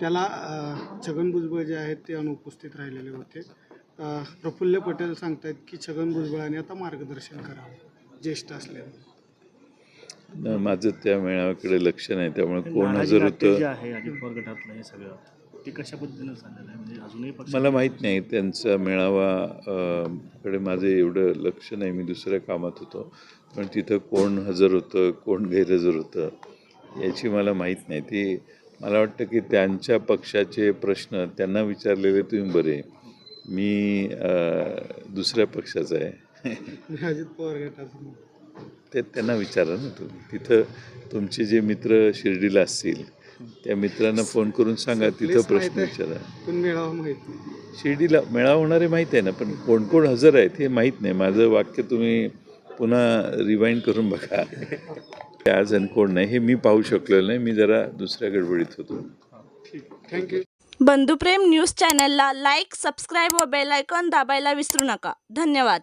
त्याला छगन भुजबळ जे आहेत ते अनुपस्थित राहिलेले होते. प्रफुल्ल पटेल सांगतायत की छगन भुजबळांनी आता मार्गदर्शन करावं ज्येष्ठ असल्याने माझं त्या मेळाव्याकडे लक्ष नाही त्यामुळे कोण हजर होतं? हे सगळं ते कशा पद्धतीनं चाललेलं आहे? म्हणजे अजूनही पक्ष मला माहीत नाही त्यांचा मेळावा कडे माझं एवढं लक्ष नाही मी दुसऱ्या कामात होतो. पण तिथं कोण हजर होतं कोण गैरहजर होतं याची मला माहीत नाही. ती मला वाटतं की त्यांच्या पक्षाचे प्रश्न त्यांना विचारलेले तुम्ही बरे. मी दुसऱ्या पक्षाचा आहे. अजित पवार गटाचं. ते त्यांना विचारा ना तुम्ही. तिथं तुमचे जे मित्र शिर्डीला असतील त्या मित्रांना फोन करून सांगा तिथं प्रश्न. विचारा. शिर्डीला मेळावा होणारे माहीत आहे ना पण कोण कोण हजर आहेत हे माहीत नाही. माझं वाक्य तुम्ही पुन्हा रिवाइंड करून बघा. ते आज आणि कोण नाही हे मी पाहू शकलेलं नाही मी जरा दुसऱ्या गडबडीत होतो. थँक्यू बंधुप्रेम न्यूज चॅनलला लाईक सबस्क्राईब व बेल आयकॉन दाबायला विसरू नका. धन्यवाद.